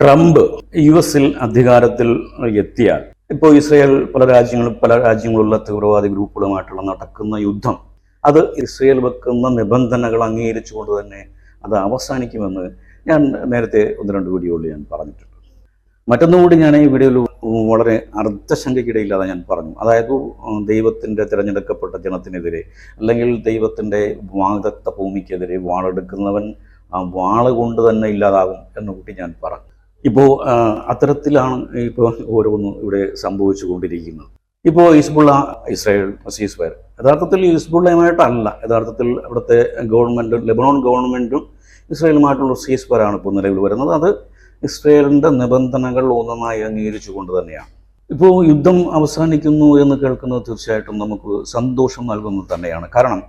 Trump U എസിൽ അധികാരത്തിൽ എത്തിയാൽ ഇപ്പോൾ ഇസ്രയേൽ പല രാജ്യങ്ങളും പല രാജ്യങ്ങളുള്ള തീവ്രവാദി ഗ്രൂപ്പുകളുമായിട്ടുള്ള നടക്കുന്ന യുദ്ധം അത് ഇസ്രയേൽ വെക്കുന്ന നിബന്ധനകൾ അംഗീകരിച്ചുകൊണ്ട് തന്നെ അത് അവസാനിക്കുമെന്ന് ഞാൻ നേരത്തെ ഒന്ന് രണ്ട് വീഡിയോയിൽ ഞാൻ പറഞ്ഞിട്ടുണ്ട്. മറ്റൊന്നുകൂടി ഞാൻ ഈ വീഡിയോയിൽ വളരെ അർദ്ധശങ്കയ്ക്കിടയില്ലാതെ ഞാൻ പറഞ്ഞു. അതായത് ദൈവത്തിന്റെ തിരഞ്ഞെടുക്കപ്പെട്ട ജനത്തിനെതിരെ അല്ലെങ്കിൽ ദൈവത്തിന്റെ വാഗ്ദത്ത ഭൂമിക്കെതിരെ വാളെടുക്കുന്നവൻ ആ വാൾ കൊണ്ട് തന്നെ ഇല്ലാതാകും എന്നുകൂട്ടി ഞാൻ പറഞ്ഞു. ഇപ്പോൾ അത്തരത്തിലാണ് ഇപ്പോൾ ഓരോന്നും ഇവിടെ സംഭവിച്ചു കൊണ്ടിരിക്കുന്നത് ഇപ്പോൾ ഹിസ്ബുള്ള ഇസ്രായേൽ സീസ് ഫയർ യഥാർത്ഥത്തിൽ ഹിസ്ബുള്ളയുമായിട്ടല്ല. യഥാർത്ഥത്തിൽ അവിടുത്തെ ഗവൺമെന്റ് ലെബനോൺ ഗവൺമെന്റും ഇസ്രായേലുമായിട്ടുള്ള സീസ് ഫയറാണ് ഇപ്പോൾ നിലവിൽ വരുന്നത്. അത് ഇസ്രായേലിന്റെ നിബന്ധനകൾ ഒന്നൊന്നായി അംഗീകരിച്ചുകൊണ്ട് തന്നെയാണ്. ഇപ്പോൾ യുദ്ധം അവസാനിക്കുന്നു എന്ന് കേൾക്കുന്നത് തീർച്ചയായിട്ടും നമുക്ക് സന്തോഷം നൽകുന്നത് തന്നെയാണ്. കാരണം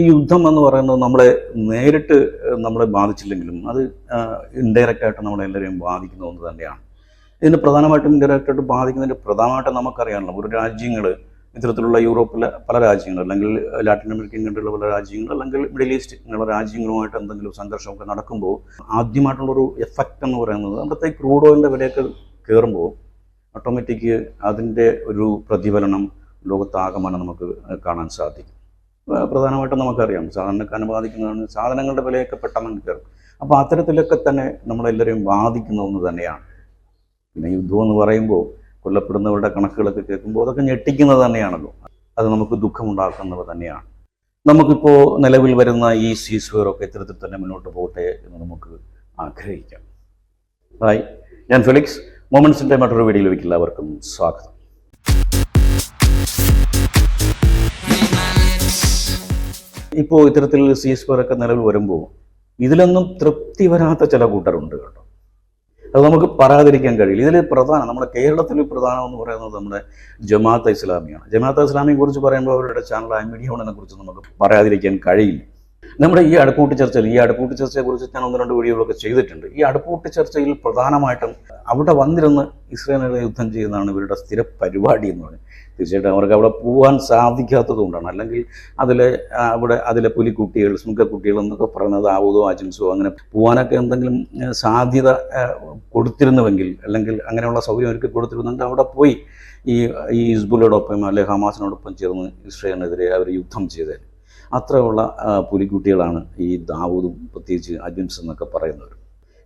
ഈ യുദ്ധം എന്ന് പറയുന്നത് നമ്മളെ നേരിട്ട് നമ്മളെ ബാധിച്ചില്ലെങ്കിലും അത് ഇൻഡയറക്റ്റ് ആയിട്ട് നമ്മളെ എല്ലാവരെയും ബാധിക്കുന്ന ഒന്ന് തന്നെയാണ്. ഇതിന് പ്രധാനമായിട്ടും ഇൻഡയറക്റ്റ് ആയിട്ട് ബാധിക്കുന്നതിന്റെ പ്രധാനമായിട്ട് നമുക്കറിയാമല്ലോ ഒരു രാജ്യങ്ങൾ ഇത്തരത്തിലുള്ള യൂറോപ്പിലെ പല രാജ്യങ്ങൾ അല്ലെങ്കിൽ ലാറ്റിൻ അമേരിക്കൻ കൺട്രിയിലെ പല രാജ്യങ്ങൾ അല്ലെങ്കിൽ മിഡിൽ ഈസ്റ്റ് ഇങ്ങനെയുള്ള രാജ്യങ്ങളുമായിട്ട് എന്തെങ്കിലും സംഘർഷമൊക്കെ നടക്കുമ്പോൾ ആദ്യമായിട്ടുള്ളൊരു എഫക്റ്റ് എന്ന് പറയുന്നത് അവിടുത്തെ ക്രൂഡ് ഓയിലിന്റെ വിലയൊക്കെ കയറുമ്പോൾ ഓട്ടോമാറ്റിക് അതിന്റെ ഒരു പ്രതിഫലനം ലോകത്താകമാണ് നമുക്ക് കാണാൻ സാധിക്കും. പ്രധാനമായിട്ടും നമുക്കറിയാം സാധാരണക്കാരനെ ബാധിക്കുന്നതാണ് സാധനങ്ങളുടെ വിലയൊക്കെ പെട്ടെന്ന് കയറും. അപ്പോൾ അത്തരത്തിലൊക്കെ തന്നെ നമ്മളെല്ലാവരെയും ബാധിക്കുന്ന ഒന്ന് തന്നെയാണ്. പിന്നെ യുദ്ധം എന്ന് പറയുമ്പോൾ കൊല്ലപ്പെടുന്നവരുടെ കണക്കുകളൊക്കെ കേൾക്കുമ്പോൾ അതൊക്കെ ഞെട്ടിക്കുന്നത് തന്നെയാണല്ലോ. അത് നമുക്ക് ദുഃഖമുണ്ടാക്കുന്നവ തന്നെയാണ്. നമുക്കിപ്പോൾ നിലവിൽ വരുന്ന ഈ സീസ്വയറൊക്കെ ഇത്തരത്തിൽ തന്നെ മുന്നോട്ട് പോകട്ടെ എന്ന് നമുക്ക് ആഗ്രഹിക്കാം. ഹായ് ഞാൻ ഫെലിക്സ്. മൊമെൻസിന്റെ മറ്റൊരു വീഡിയോയിലേക്ക് എല്ലാവർക്കും സ്വാഗതം. ഇപ്പോൾ ഇത്തരത്തിൽ സി എസ് ഒക്കെ നിലവിൽ വരുമ്പോൾ ഇതിലൊന്നും തൃപ്തി വരാത്ത ചില കൂട്ടരുണ്ട് കേട്ടോ. അത് നമുക്ക് പറയാതിരിക്കാൻ കഴിയില്ല. ഇതിൽ പ്രധാനം നമ്മുടെ കേരളത്തിൽ പ്രധാനം എന്ന് പറയുന്നത് നമ്മുടെ ജമാഅത്ത് ഇസ്ലാമിയാണ്. ജമാഅത്ത് ഇസ്ലാമിയെ കുറിച്ച് പറയുമ്പോൾ അവരുടെ ചാനൽ മീഡിയ ഹോണിനെ കുറിച്ച് നമുക്ക് പറയാതിരിക്കാൻ കഴിയില്ല. നമ്മുടെ ഈ അടുപ്പൂട്ടി ചർച്ചയിൽ ഈ അടുപ്പൂട്ടി ചർച്ചയെ കുറിച്ച് ഞാൻ ഒന്ന് രണ്ട് വീഡിയോകളൊക്കെ ചെയ്തിട്ടുണ്ട്. ഈ അടുപ്പൂട്ടി ചർച്ചയിൽ പ്രധാനമായിട്ടും അവിടെ വന്നിരുന്ന് ഇസ്രായേലിനെ യുദ്ധം ചെയ്യുന്നതാണ് ഇവരുടെ സ്ഥിര പരിപാടി എന്ന് പറയുന്നത് തീർച്ചയായിട്ടും അവർക്ക് അവിടെ പോകാൻ സാധിക്കാത്തത് കൊണ്ടാണ്. അല്ലെങ്കിൽ അതിലെ അവിടെ അതിലെ പുലിക്കുട്ടികൾ സ്മുഖക്കുട്ടികൾ എന്നൊക്കെ പറയുന്നത് ആവുതോ ആജൻസോ അങ്ങനെ പോകാനൊക്കെ എന്തെങ്കിലും സാധ്യത കൊടുത്തിരുന്നുവെങ്കിൽ അല്ലെങ്കിൽ അങ്ങനെയുള്ള സൗകര്യം ഒരുക്കി കൊടുത്തിരുന്നെങ്കിൽ അവിടെ പോയി ഈ ഈ ഹിസ്ബുലോടൊപ്പം അല്ലെങ്കിൽ ഹമാസിനോടൊപ്പം ചേർന്ന് ഇസ്രയേലിനെതിരെ അവർ യുദ്ധം ചെയ്തത് അത്രയുള്ള പുലിക്കുട്ടികളാണ് ഈ ദാവൂദും പ്രത്യേകിച്ച് അജൻസ് എന്നൊക്കെ പറയുന്നവർ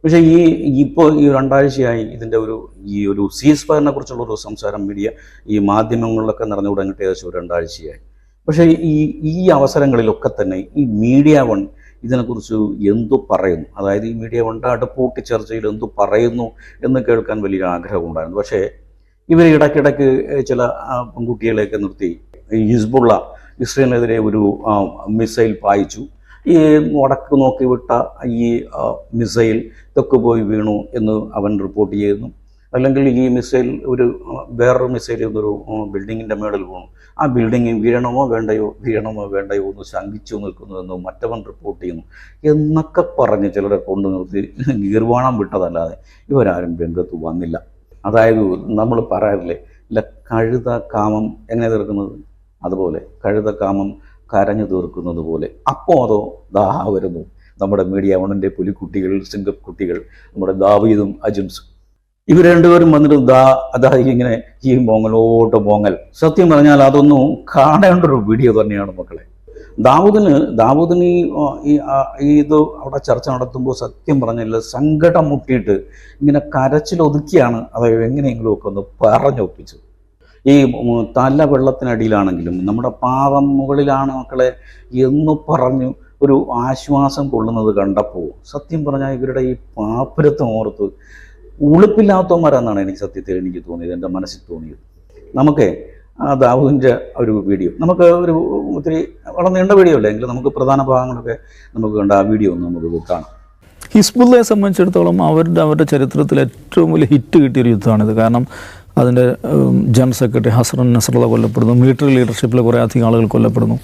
പക്ഷേ ഈ ഇപ്പോൾ ഈ രണ്ടാഴ്ചയായി ഇതിന്റെ ഒരു ഈ ഒരു സീസ് ഫയറിനെ കുറിച്ചുള്ള ഒരു സംസാരം മീഡിയ ഈ മാധ്യമങ്ങളിലൊക്കെ നിറഞ്ഞു തുടങ്ങിയിട്ട് ഏകദേശം ഒരു രണ്ടാഴ്ചയായി. പക്ഷേ ഈ ഈ അവസരങ്ങളിലൊക്കെ തന്നെ ഈ മീഡിയ വൺ ഇതിനെക്കുറിച്ച് എന്തു പറയുന്നു? അതായത് ഈ മീഡിയ വണ്ടെ അടുപ്പൂട്ടി ചർച്ചയിൽ എന്തു പറയുന്നു എന്ന് കേൾക്കാൻ വലിയ ആഗ്രഹമുണ്ടായിരുന്നു പക്ഷേ ഇവർ ഇടയ്ക്കിടയ്ക്ക് ചില പെൺകുട്ടികളെയൊക്കെ നിർത്തി ഹിസ്ബുള്ള ഇസ്രയേലിനെതിരെ ഒരു മിസൈൽ പായിച്ചു. ഈ വടക്ക് നോക്കി വിട്ട ഈ മിസൈൽ ഇതൊക്കെ പോയി വീണു എന്ന് അവൻ റിപ്പോർട്ട് ചെയ്യുന്നു. അല്ലെങ്കിൽ ഈ മിസൈൽ ഒരു വേറൊരു മിസൈൽ എന്നൊരു ബിൽഡിങ്ങിന്റെ മേളിൽ വീണു. ആ ബിൽഡിംഗ് വീഴണമോ വേണ്ടയോ വീഴണമോ വേണ്ടയോ എന്ന് ശങ്കിച്ചു നിൽക്കുന്നു എന്ന് മറ്റവൻ റിപ്പോർട്ട് ചെയ്യുന്നു. എന്നൊക്കെ പറഞ്ഞ് ചിലരെ കൊണ്ടു നിർത്തി. ഗീർവാണം വിട്ടതല്ലാതെ ഇവരാരും രംഗത്ത് വന്നില്ല. അതായത് നമ്മൾ പറയാറില്ലേ ഇല്ല കഴുത കാമം എങ്ങനെ തീർക്കുന്നത്? അതുപോലെ കഴുത കാമം കരഞ്ഞു തീർക്കുന്നത് പോലെ അപ്പോൾ അതോ ദാ വരുന്നു നമ്മുടെ മീഡിയ വണിന്റെ പുലിക്കുട്ടികൾ സിംഗക്കുട്ടികൾ നമ്മുടെ ദാവീദും അജിംസും. ഇവർ രണ്ടുപേരും വന്നിട്ട് ദാ അതാ ഇങ്ങനെ ഈ മോങ്ങലോട്ട് പോങ്ങൽ സത്യം പറഞ്ഞാൽ അതൊന്നും കാണേണ്ട ഒരു വീഡിയോ തന്നെയാണ് മക്കളെ. ദാവൂദിന് ദാവൂദിന് ഈ ഈ ഇത് അവിടെ ചർച്ച നടത്തുമ്പോൾ സത്യം പറഞ്ഞില്ല സങ്കടം മുട്ടിയിട്ട് ഇങ്ങനെ കരച്ചിലൊതുക്കിയാണ് അത് എങ്ങനെയെങ്കിലും ഒക്കെ ഒന്ന് പറഞ്ഞൊപ്പിച്ചത്. ഈ തല വെള്ളത്തിനടിയിലാണെങ്കിലും നമ്മുടെ പാദം മുകളിലാണ് മക്കളെ എന്ന് പറഞ്ഞു ഒരു ആശ്വാസം കൊള്ളുന്നത് കണ്ടപ്പോൾ സത്യം പറഞ്ഞാൽ ഇവരുടെ ഈ പാപ്പുരത്വം ഓർത്ത് ഉളുപ്പില്ലാത്തവന്മാരാണെന്നാണ് എനിക്ക് സത്യത്തിൽ എനിക്ക് തോന്നിയത് എന്റെ മനസ്സിൽ തോന്നിയത്. നമുക്ക് ആ ദാവൂദിന്റെ ഒരു വീഡിയോ നമുക്ക് ഒരു ഒത്തിരി വളരെ നീണ്ട വീഡിയോ അല്ലേ? എങ്കിലും നമുക്ക് പ്രധാന ഭാഗങ്ങളൊക്കെ നമുക്ക് കണ്ട ആ വീഡിയോ ഒന്ന് നമുക്ക് കാണാം. ഹിസ്ബുള്ളയെ സംബന്ധിച്ചിടത്തോളം അവരുടെ അവരുടെ ചരിത്രത്തിൽ ഏറ്റവും വലിയ ഹിറ്റ് കിട്ടിയൊരു യുദ്ധമാണിത്. കാരണം അതിന്റെ ജനറൽ സെക്രട്ടറി ഹസറൻ നസറുള്ള കൊല്ലപ്പെടുന്നു. മിലിറ്ററി ലീഡർഷിപ്പിൽ കുറേ അധികം ആളുകൾ കൊല്ലപ്പെടുന്നു.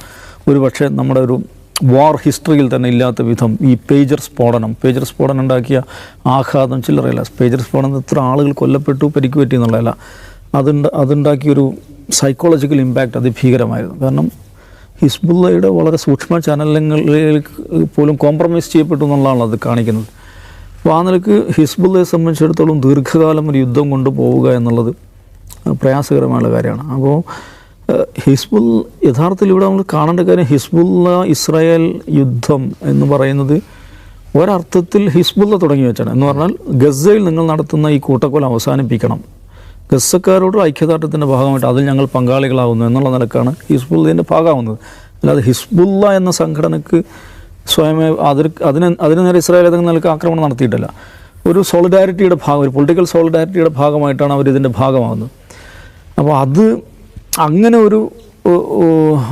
ഒരു പക്ഷേ നമ്മുടെ ഒരു വാർ ഹിസ്റ്ററിയിൽ തന്നെ ഇല്ലാത്ത വിധം ഈ പേജർ സ്ഫോടനം പേജർ സ്ഫോടനം ഉണ്ടാക്കിയ ആഘാതം ചില്ലറയില്ല. പേജർ സ്ഫോടനം എത്ര ആളുകൾ കൊല്ലപ്പെട്ടു പരിക്ക് പറ്റി എന്നുള്ളതല്ല. അതുണ്ട് അതുണ്ടാക്കിയൊരു സൈക്കോളജിക്കൽ ഇമ്പാക്റ്റ് അതിഭീകരമായിരുന്നു കാരണം ഹിസ്ബുള്ളയുടെ വളരെ സൂക്ഷ്മ ചാനലുകളിൽ പോലും കോംപ്രമൈസ് ചെയ്യപ്പെട്ടു എന്നുള്ളതാണ് അത് കാണിക്കുന്നത്. അപ്പോൾ ആ നിലയ്ക്ക് ഹിസ്ബുള്ളയെ സംബന്ധിച്ചിടത്തോളം ദീർഘകാലം ഒരു യുദ്ധം കൊണ്ടുപോവുക എന്നുള്ളത് പ്രയാസകരമായുള്ള കാര്യമാണ്. അപ്പോൾ ഹിസ്ബുൽ യഥാർത്ഥത്തിൽ ഇവിടെ നമ്മൾ കാണേണ്ട കാര്യം ഹിസ്ബുള്ള ഇസ്രായേൽ യുദ്ധം എന്ന് പറയുന്നത് ഒരർത്ഥത്തിൽ ഹിസ്ബുള്ള തുടങ്ങി വെച്ചാണ്. എന്ന് പറഞ്ഞാൽ ഗസയിൽ നിങ്ങൾ നടത്തുന്ന ഈ കൂട്ടക്കൊല അവസാനിപ്പിക്കണം. ഗസക്കാരോട് ഐക്യദാർഢ്യത്തിന്റെ ഭാഗമായിട്ട് അതിൽ ഞങ്ങൾ പങ്കാളികളാവുന്നു എന്നുള്ള നിലക്കാണ് ഹിസ്ബുള്ളതിന്റെ ഭാഗമാവുന്നത്. അല്ലാതെ ഹിസ്ബുള്ള എന്ന സംഘടനയ്ക്ക് സ്വയമേ അതിർ അതിന് അതിന് നേരെ ഇസ്രായേൽ ഏതെങ്കിലും നിലയ്ക്ക് ആക്രമണം നടത്തിയിട്ടില്ല. ഒരു സോളിഡാരിറ്റിയുടെ ഭാഗം ഒരു പൊളിറ്റിക്കൽ സോളിഡാരിറ്റിയുടെ ഭാഗമായിട്ടാണ് അവർ ഇതിന്റെ ഭാഗമാകുന്നത്. അപ്പോൾ അത് അങ്ങനെ ഒരു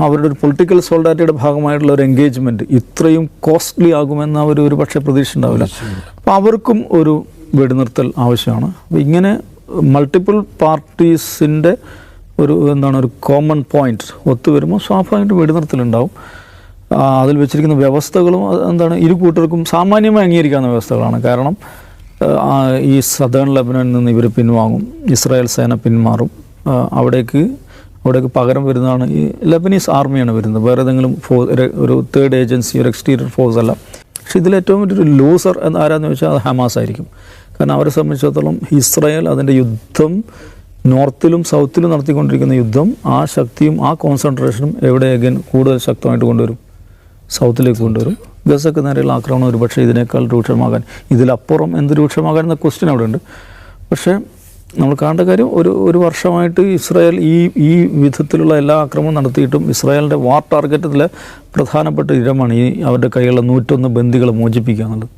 അവരുടെ ഒരു പൊളിറ്റിക്കൽ സോൾഡാരിറ്റിയുടെ ഭാഗമായിട്ടുള്ള ഒരു എൻഗേജ്മെന്റ് ഇത്രയും കോസ്റ്റ്ലി ആകുമെന്ന് അവർ ഒരു പക്ഷേ പ്രതീക്ഷ ഉണ്ടാവില്ല അപ്പോൾ അവർക്കും ഒരു വെടിനിർത്തൽ ആവശ്യമാണ്. അപ്പോൾ ഇങ്ങനെ മൾട്ടിപ്പിൾ പാർട്ടീസിന്റെ ഒരു എന്താണ് ഒരു കോമൺ പോയിന്റ് ഒത്തുവരുമ്പോൾ സ്വാഭാവികമായിട്ടും വെടിനിർത്തലുണ്ടാവും. അതിൽ വെച്ചിരിക്കുന്ന വ്യവസ്ഥകളും എന്താണ് ഇരു കൂട്ടർക്കും സാമാന്യമായി അംഗീകരിക്കാവുന്ന വ്യവസ്ഥകളാണ്. കാരണം ഈ സദേൺ ലബനനിൽ നിന്ന് ഇവർ പിൻവാങ്ങും ഇസ്രായേൽ സേന പിന്മാറും അവിടേക്ക് അവിടേക്ക് പകരം വരുന്നതാണ് ഈ ലബനീസ് ആർമിയാണ് വരുന്നത്. വേറെ ഏതെങ്കിലും ഫോ ഒരു- തേർഡ് ഏജൻസി ഒരു എക്സ്റ്റീരിയർ ഫോഴ്സ് അല്ല. പക്ഷേ ഇതിൽ ഏറ്റവും വലിയൊരു ലൂസർ എന്ന് ആരാന്ന് ചോദിച്ചാൽ അത് ഹമാസ് ആയിരിക്കും. കാരണം അവരെ സംബന്ധിച്ചിടത്തോളം ഇസ്രായേൽ അതിന്റെ യുദ്ധം നോർത്തിലും സൗത്തിലും നടത്തിക്കൊണ്ടിരിക്കുന്ന യുദ്ധം ആ ശക്തിയും ആ കോൺസെൻട്രേഷനും എവിടെ again കൂടുതൽ ശക്തമായിട്ട് കൊണ്ടുവരും. സൗത്തിലേക്ക് കൊണ്ടുവരും. ഗസക്ക് നേരെയുള്ള ആക്രമണം ഒരുപക്ഷെ ഇതിനേക്കാൾ രൂക്ഷമാകാൻ ഇതിലപ്പുറം എന്ത് രൂക്ഷമാകാൻ എന്ന ക്വസ്റ്റ്യൻ അവിടെ ഉണ്ട് പക്ഷേ നമ്മൾ കാണേണ്ട കാര്യം ഒരു ഒരു വർഷമായിട്ട് ഇസ്രായേൽ ഈ ഈ വിധത്തിലുള്ള എല്ലാ ആക്രമണവും നടത്തിയിട്ടും ഇസ്രായേലിന്റെ വാർ ടാർഗറ്റിലെ പ്രധാനപ്പെട്ട ഇടമാണ് ഈ അവരുടെ കൈയുള്ള നൂറ്റൊന്ന് ബന്ദികളെ മോചിപ്പിക്കുക എന്നുള്ളത്.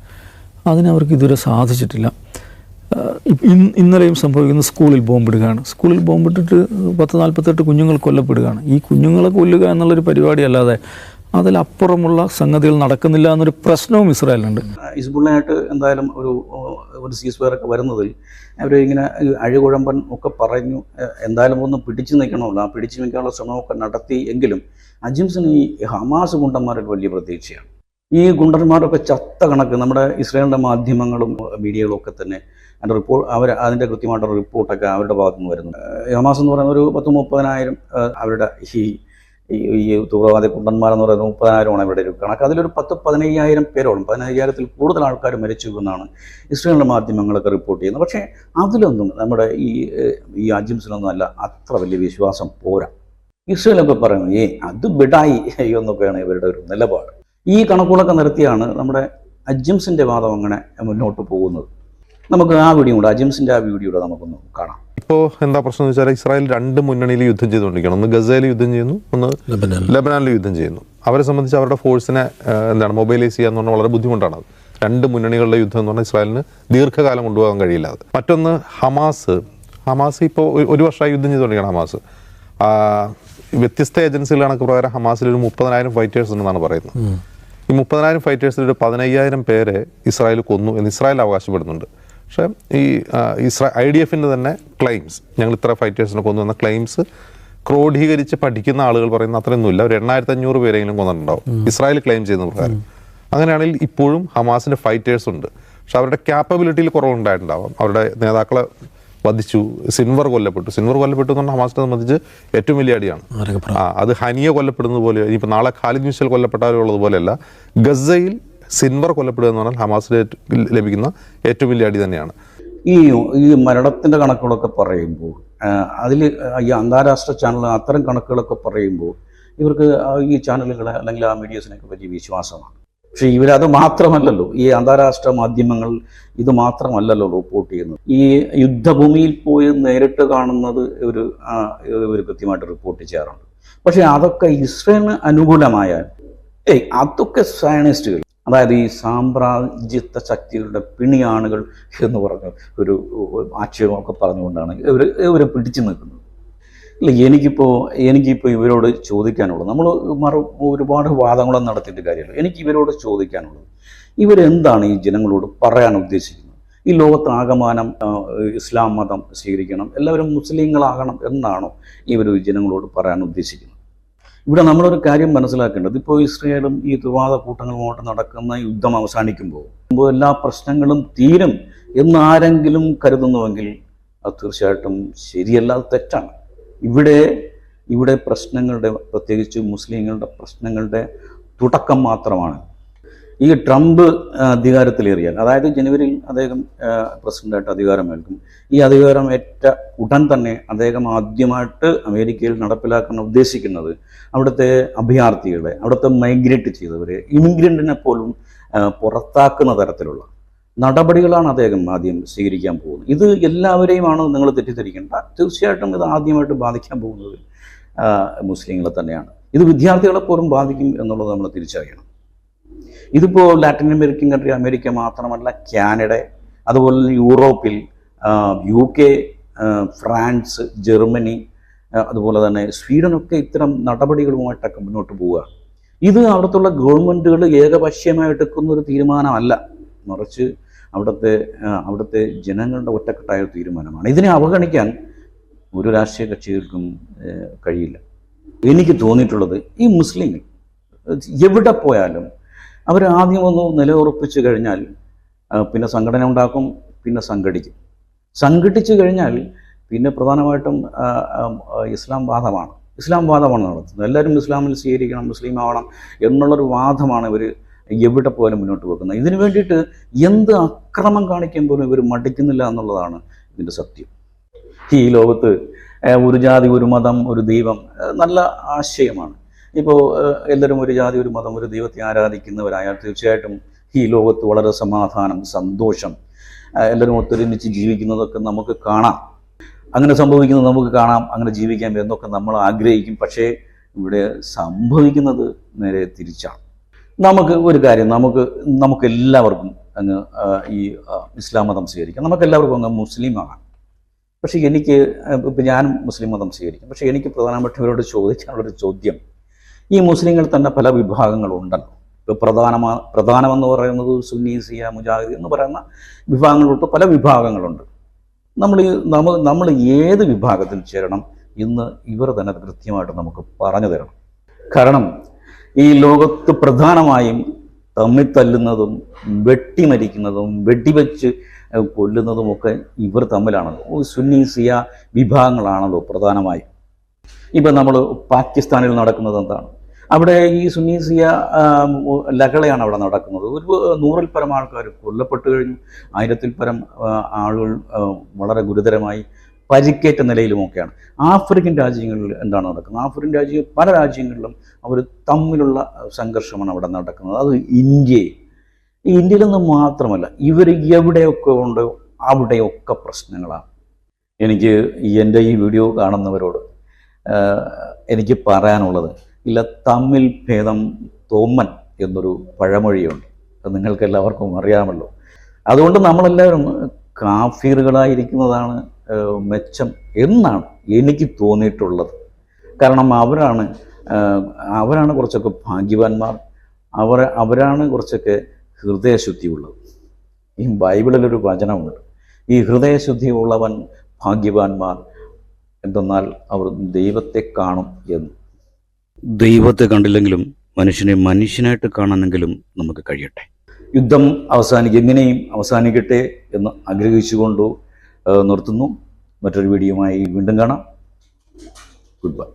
അതിനവർക്ക് ഇതുവരെ സാധിച്ചിട്ടില്ല. ഇന്നലെയും സംഭവിക്കുന്ന സ്കൂളിൽ ബോംബിടുകയാണ്. സ്കൂളിൽ ബോംബിട്ടിട്ട് പത്ത് നാൽപ്പത്തെട്ട് കുഞ്ഞുങ്ങൾ കൊല്ലപ്പെടുകയാണ്. ഈ കുഞ്ഞുങ്ങളെ കൊല്ലുക എന്നുള്ളൊരു പരിപാടി അല്ലാതെ അതിലപ്പുറമുള്ള സംഗതികൾ നടക്കുന്നില്ല എന്നൊരു പ്രശ്നവും ഇസ്രായേലിനുണ്ട്. ഇസ്ബുള്ളായിട്ട് എന്തായാലും ഒരു ഒരു സീസ് ഒക്കെ വരുന്നതിൽ അവർ ഇങ്ങനെ അഴികുഴമ്പൻ ഒക്കെ പറഞ്ഞു. എന്തായാലും ഒന്ന് പിടിച്ചു നിൽക്കണമല്ലോ. ആ പിടിച്ചു നിൽക്കാനുള്ള ശ്രമമൊക്കെ നടത്തി എങ്കിലും അജിംസിന് ഈ ഹമാസ് ഗുണ്ടന്മാരൊക്കെ വലിയ പ്രതീക്ഷയാണ്. ഈ ഗുണ്ടന്മാരൊക്കെ ചത്ത കണക്ക് നമ്മുടെ ഇസ്രായേലിന്റെ മാധ്യമങ്ങളും മീഡിയകളും ഒക്കെ തന്നെ അതിന്റെ റിപ്പോർട്ട് അവർ അതിന്റെ കൃത്യമായിട്ടുള്ള റിപ്പോർട്ടൊക്കെ അവരുടെ ഭാഗത്തുനിന്ന് വരുന്നു ഹമാസ് എന്ന് പറയുന്ന ഒരു പത്ത് മുപ്പതിനായിരം അവരുടെ ഈ ഈ തീവ്രവാദി കുണ്ടന്മാരെന്ന് പറയുന്നത് മുപ്പതിനായിരമാണ് ഇവിടെ ഒരു കണക്ക്. അതിലൊരു പത്ത് പതിനയ്യായിരം പേരോളം പതിനയ്യായിരത്തിൽ കൂടുതൽ ആൾക്കാർ മരിച്ചു എന്നാണ് ഇസ്രയേലിന്റെ മാധ്യമങ്ങളൊക്കെ റിപ്പോർട്ട് ചെയ്യുന്നത്. പക്ഷേ അതിലൊന്നും നമ്മുടെ ഈ ഈ അജിംസിലൊന്നും അല്ല അത്ര വലിയ വിശ്വാസം പോരാ. ഇസ്രയേലൊക്കെ പറയുന്നത് ഏ അത് ബിഡായി എന്നൊക്കെയാണ് ഇവരുടെ ഒരു നിലപാട്. ഈ കണക്കുകളൊക്കെ നിർത്തിയാണ് നമ്മുടെ അജിംസിന്റെ വാദം അങ്ങനെ മുന്നോട്ട് പോകുന്നത്. നമുക്ക് ആ വീഡിയോ കൂടെ അജിംസിന്റെ ആ വീഡിയോ കൂടെ നമുക്കൊന്ന് കാണാം. ഇപ്പോൾ എന്താ പ്രശ്നം എന്ന് വെച്ചാൽ ഇസ്രായേൽ രണ്ട് മുന്നണിയിൽ യുദ്ധം ചെയ്തുകൊണ്ടിരിക്കണം ഒന്ന് ഗസയിൽ യുദ്ധം ചെയ്യുന്നു ഒന്ന് ലബനാനിൽ. യുദ്ധം ചെയ്യുന്നു. അവരെ സംബന്ധിച്ച് അവരുടെ ഫോഴ്സിനെ എന്താണ് മൊബൈലൈസ് ചെയ്യുക എന്ന് പറഞ്ഞാൽ വളരെ ബുദ്ധിമുട്ടാണ് അത്. രണ്ട് മുന്നണികളുടെ യുദ്ധം എന്ന് പറഞ്ഞാൽ ഇസ്രായേലിന് ദീർഘകാലം കൊണ്ടുപോകാൻ കഴിയില്ല അത്. മറ്റൊന്ന് ഹമാസ്. ഹമാസ് ഇപ്പോൾ ഒരു വർഷമായി യുദ്ധം ചെയ്തുകൊണ്ടിരിക്കണം ഹമാസ്. വ്യത്യസ്ത ഏജൻസികൾ കണക്ക് പ്രകാരം ഹമാസിൽ ഒരു മുപ്പതിനായിരം ഫൈറ്റേഴ്സ് ഉണ്ടെന്നാണ് പറയുന്നത്. ഈ മുപ്പതിനായിരം ഫൈറ്റേഴ്സിൽ ഒരു പതിനയ്യായിരം പേരെ ഇസ്രായേൽ കൊന്നു എന്ന് ഇസ്രായേൽ അവകാശപ്പെടുന്നുണ്ട്. പക്ഷേ ഈ ഇസ്രാ ഐ ഡി എഫിന്റെ തന്നെ ക്ലെയിംസ് ഞങ്ങൾ ഇത്ര ഫൈറ്റേഴ്സിനെ കൊന്നു എന്ന ക്ലെയിംസ് ക്രോഡീകരിച്ച് പഠിക്കുന്ന ആളുകൾ പറയുന്ന അത്രയൊന്നുമില്ല. ഒരു എണ്ണായിരത്തി അഞ്ഞൂറ് പേരെങ്കിലും കൊന്നിട്ടുണ്ടാവും. ഇസ്രായേൽ ക്ലെയിം ചെയ്യുന്ന പ്രകാരം. അങ്ങനെയാണെങ്കിൽ ഇപ്പോഴും ഹമാസിന്റെ ഫൈറ്റേഴ്സ് ഉണ്ട്. പക്ഷെ അവരുടെ ക്യാപ്പബിലിറ്റിയിൽ കുറവുണ്ടായിട്ടുണ്ടാവാം. അവരുടെ നേതാക്കളെ വധിച്ചു. സിൻവർ കൊല്ലപ്പെട്ടു. സിൻവർ കൊല്ലപ്പെട്ടു എന്ന് പറഞ്ഞാൽ ഹമാസിനെ സംബന്ധിച്ച് ഏറ്റവും വലിയ അടിയാണ്. അത് ഹനിയ കൊല്ലപ്പെടുന്നത് പോലെ ഇനിയിപ്പോൾ നാളെ ഖാലിദ് മിഷൽ കൊല്ലപ്പെട്ടാലും ഉള്ളതുപോലെയല്ല. ഗസയിൽ സിൻവർ കൊല്ലപ്പെടുക എന്ന് പറഞ്ഞാൽ ഹമാസിന് ലഭിക്കുന്ന ഏറ്റവും വലിയ അടി തന്നെയാണ്. ഈ ഈ മരണത്തിന്റെ കണക്കുകളൊക്കെ പറയുമ്പോൾ അതിൽ ഈ അന്താരാഷ്ട്ര ചാനൽ അത്തരം കണക്കുകളൊക്കെ പറയുമ്പോൾ ഇവർക്ക് ഈ ചാനലുകളെ അല്ലെങ്കിൽ ആ മീഡിയസിനൊക്കെ വലിയ വിശ്വാസമാണ്. പക്ഷേ ഇവരത് മാത്രമല്ലല്ലോ ഈ അന്താരാഷ്ട്ര മാധ്യമങ്ങൾ ഇത് മാത്രമല്ലല്ലോ റിപ്പോർട്ട് ചെയ്യുന്നത്. ഈ യുദ്ധഭൂമിയിൽ പോയി നേരിട്ട് കാണുന്നത് ഒരു ഇവർ കൃത്യമായിട്ട് റിപ്പോർട്ട് ചെയ്യാറുണ്ട്. പക്ഷേ അതൊക്കെ ഇസ്രയേലിന് അനുകൂലമായാൽ ഏയ് അതൊക്കെ സയനിസ്റ്റുകൾ അതായത് ഈ സാമ്രാജ്യത്വ ശക്തികളുടെ പിണിയാണുകൾ എന്ന് പറഞ്ഞ ഒരു ആക്ഷേപമൊക്കെ പറഞ്ഞുകൊണ്ടാണ് ഇവർ ഇവരെ പിടിച്ചു നിൽക്കുന്നത്. ഇല്ല എനിക്കിപ്പോൾ എനിക്കിപ്പോൾ ഇവരോട് ചോദിക്കാനുള്ളത് നമ്മൾ മറ ഒരുപാട് വാദങ്ങളും നടത്തിയിട്ട് കാര്യമില്ല. എനിക്ക് ഇവരോട് ചോദിക്കാനുള്ളത് ഇവരെന്താണ് ഈ ജനങ്ങളോട് പറയാൻ ഉദ്ദേശിക്കുന്നത്? ഈ ലോകത്താകമാനം ഇസ്ലാം മതം സ്വീകരിക്കണം എല്ലാവരും മുസ്ലിങ്ങളാകണം എന്നാണോ ഇവർ ജനങ്ങളോട് പറയാൻ ഉദ്ദേശിക്കുന്നത്? ഇവിടെ നമ്മളൊരു കാര്യം മനസ്സിലാക്കേണ്ടത്. ഇപ്പോൾ ഇസ്രയേലും ഈ തിരുവാദ കൂട്ടങ്ങളുമായിട്ട് നടക്കുന്ന യുദ്ധം അവസാനിക്കുമ്പോൾ എല്ലാ പ്രശ്നങ്ങളും തീരും എന്നാരെങ്കിലും കരുതുന്നുവെങ്കിൽ അത് തീർച്ചയായിട്ടും ശരിയല്ല അത് തെറ്റാണ്. ഇവിടെ ഇവിടെ പ്രശ്നങ്ങളുടെ പ്രത്യേകിച്ച് മുസ്ലിങ്ങളുടെ പ്രശ്നങ്ങളുടെ തുടക്കം മാത്രമാണ്. ഈ ട്രംപ് അധികാരത്തിലേറിയാൽ അതായത് ജനുവരിയിൽ അദ്ദേഹം പ്രസിഡന്റായിട്ട് അധികാരമേൽക്കും. ഈ അധികാരം ഏറ്റ ഉടൻ തന്നെ അദ്ദേഹം ആദ്യമായിട്ട് അമേരിക്കയിൽ നടപ്പിലാക്കാൻ ഉദ്ദേശിക്കുന്നത് അവിടുത്തെ അഭയാർത്ഥികളെ അവിടുത്തെ മൈഗ്രേറ്റ് ചെയ്തവരെ ഇമിഗ്രന്റിനെ പോലും പുറത്താക്കുന്ന തരത്തിലുള്ള നടപടികളാണ് അദ്ദേഹം ആദ്യം സ്വീകരിക്കാൻ പോകുന്നത്. ഇത് എല്ലാവരെയുമാണ് നിങ്ങൾ തെറ്റിദ്ധരിക്കേണ്ട. തീർച്ചയായിട്ടും ഇത് ആദ്യമായിട്ട് ബാധിക്കാൻ പോകുന്നത് മുസ്ലിങ്ങളെ തന്നെയാണ്. ഇത് വിദ്യാർത്ഥികളെ പോലും ബാധിക്കും എന്നുള്ളത് നമ്മൾ തിരിച്ചറിയണം. ഇതിപ്പോൾ ലാറ്റിൻ അമേരിക്കൻ കൺട്രി അമേരിക്ക മാത്രമല്ല കാനഡ അതുപോലെ യൂറോപ്പിൽ യു കെ ഫ്രാൻസ് ജർമ്മനി അതുപോലെ തന്നെ സ്വീഡനൊക്കെ ഇത്തരം നടപടികളുമായിട്ടൊക്കെ മുന്നോട്ട് പോവുക. ഇത് അവിടുത്തെ ഗവൺമെന്റുകൾ ഏകപക്ഷീയമായി എടുക്കുന്ന ഒരു തീരുമാനമല്ല. മറിച്ച് അവിടുത്തെ അവിടുത്തെ ജനങ്ങളുടെ ഒറ്റക്കെട്ടായ ഒരു തീരുമാനമാണ്. ഇതിനെ അവഗണിക്കാൻ ഒരു രാഷ്ട്രീയ കക്ഷികൾക്കും കഴിയില്ല. എനിക്ക് തോന്നിയിട്ടുള്ളത് ഈ മുസ്ലിങ്ങൾ എവിടെ പോയാലും അവർ ആദ്യം ഒന്ന് നിലയുറപ്പിച്ചു കഴിഞ്ഞാൽ പിന്നെ സംഘടന ഉണ്ടാക്കും പിന്നെ സംഘടിക്കും. സംഘടിച്ചു കഴിഞ്ഞാൽ പിന്നെ പ്രധാനമായിട്ടും ഇസ്ലാം വാദമാണ്. ഇസ്ലാം വാദമാണ് നടത്തുന്നത്. എല്ലാവരും ഇസ്ലാമിൽ സ്വീകരിക്കണം മുസ്ലിം ആവണം എന്നുള്ളൊരു വാദമാണ് ഇവർ എവിടെ പോലും മുന്നോട്ട് വെക്കുന്നത്. ഇതിനു വേണ്ടിയിട്ട് എന്ത് അക്രമം കാണിക്കാൻ പോലും ഇവർ മടിക്കുന്നില്ല എന്നുള്ളതാണ് ഇതിന്റെ സത്യം. ഈ ലോകത്ത് ഒരു ജാതി ഒരു മതം ഒരു ദൈവം നല്ല ആശയമാണ്. ഇപ്പോൾ എല്ലാവരും ഒരു ജാതി ഒരു മതം ഒരു ദൈവത്തെ ആരാധിക്കുന്നവരായാൽ തീർച്ചയായിട്ടും ഈ ലോകത്ത് വളരെ സമാധാനം സന്തോഷം എല്ലാവരും ഒത്തൊരുമിച്ച് ജീവിക്കുന്നതൊക്കെ നമുക്ക് കാണാം. അങ്ങനെ സംഭവിക്കുന്നത് നമുക്ക് കാണാം അങ്ങനെ ജീവിക്കാം എന്നൊക്കെ നമ്മൾ ആഗ്രഹിക്കും. പക്ഷേ ഇവിടെ സംഭവിക്കുന്നത് നേരെ തിരിച്ചാണ്. നമുക്ക് ഒരു കാര്യം നമുക്ക് നമുക്ക് എല്ലാവർക്കും അങ്ങ് ഈ ഇസ്ലാം മതം സ്വീകരിക്കാം. നമുക്ക് എല്ലാവർക്കും അങ്ങ് മുസ്ലിം ആകാം പക്ഷേ എനിക്ക് ഇപ്പം ഞാനും മുസ്ലിം മതം സ്വീകരിക്കും. പക്ഷേ എനിക്ക് പ്രധാനപ്പെട്ടവരോട് ചോദിക്കാനുള്ളൊരു ചോദ്യം ഈ മുസ്ലിങ്ങൾ തന്നെ പല വിഭാഗങ്ങളുണ്ടല്ലോ. ഇപ്പോൾ പ്രധാനമാ പ്രധാനമെന്ന് പറയുന്നത് സുന്നി സിയ മുജാഹിദ് എന്ന് പറയുന്ന വിഭാഗങ്ങളുണ്ട്. പല വിഭാഗങ്ങളുണ്ട്. നമ്മൾ ഈ നമ്മ നമ്മൾ ഏത് വിഭാഗത്തിൽ ചേരണം ഇന്ന് ഇവർ തന്നെ കൃത്യമായിട്ട് നമുക്ക് പറഞ്ഞു തരണം. കാരണം ഈ ലോകത്ത് പ്രധാനമായും തമ്മിൽ തല്ലുന്നതും വെട്ടിമരിക്കുന്നതും വെടിവെച്ച് കൊല്ലുന്നതുമൊക്കെ ഇവർ തമ്മിലാണല്ലോ. സുന്നി സിയ വിഭാഗങ്ങളാണല്ലോ പ്രധാനമായും. ഇപ്പം നമ്മൾ പാകിസ്ഥാനിൽ നടക്കുന്നത് എന്താണ്? അവിടെ ഈ സുന്നീസിയ ലഹളയാണ് അവിടെ നടക്കുന്നത്. ഒരു നൂറിൽ പരം ആൾക്കാർ കൊല്ലപ്പെട്ടു കഴിഞ്ഞു. ആയിരത്തിൽ പരം ആളുകൾ വളരെ ഗുരുതരമായി പരിക്കേറ്റ നിലയിലുമൊക്കെയാണ്. ആഫ്രിക്കൻ രാജ്യങ്ങളിൽ എന്താണ് നടക്കുന്നത്? ആഫ്രിക്കൻ രാജ്യ പല രാജ്യങ്ങളിലും അവർ തമ്മിലുള്ള സംഘർഷമാണ് അവിടെ നടക്കുന്നത്. അത് ഇന്ത്യയിൽ ഇന്ത്യയിൽ നിന്ന് മാത്രമല്ല ഇവർ എവിടെയൊക്കെ ഉണ്ടോ അവിടെയൊക്കെ പ്രശ്നങ്ങളാണ്. എനിക്ക് എന്റെ ഈ വീഡിയോ കാണുന്നവരോട് എനിക്ക് പറയാനുള്ളത് ഇല്ല തമ്മിൽ ഭേദം തോമ്മൻ എന്നൊരു പഴമൊഴിയുണ്ട്. അത് നിങ്ങൾക്ക് എല്ലാവർക്കും അറിയാമല്ലോ. അതുകൊണ്ട് നമ്മളെല്ലാവരും കാഫീറുകളായിരിക്കുന്നതാണ് മെച്ചം എന്നാണ് എനിക്ക് തോന്നിയിട്ടുള്ളത്. കാരണം അവരാണ് അവരാണ് കുറച്ചൊക്കെ ഭാഗ്യവാന്മാർ. അവർ അവരാണ് കുറച്ചൊക്കെ ഹൃദയശുദ്ധിയുള്ളത്. ഈ ബൈബിളിലൊരു വചനമുണ്ട്. ഈ ഹൃദയശുദ്ധി ഉള്ളവൻ ഭാഗ്യവാന്മാർ എന്തെന്നാൽ അവർ ദൈവത്തെ കാണും എന്ന്. ദൈവത്തെ കണ്ടില്ലെങ്കിലും മനുഷ്യനെ മനുഷ്യനായിട്ട് കാണാനെങ്കിലും നമുക്ക് കഴിയട്ടെ. യുദ്ധം അവസാനിക്കും എങ്ങനെയും അവസാനിക്കട്ടെ എന്ന് ആഗ്രഹിച്ചുകൊണ്ട് നിർത്തുന്നു. മറ്റൊരു വീഡിയോയുമായി വീണ്ടും കാണാം. Good bye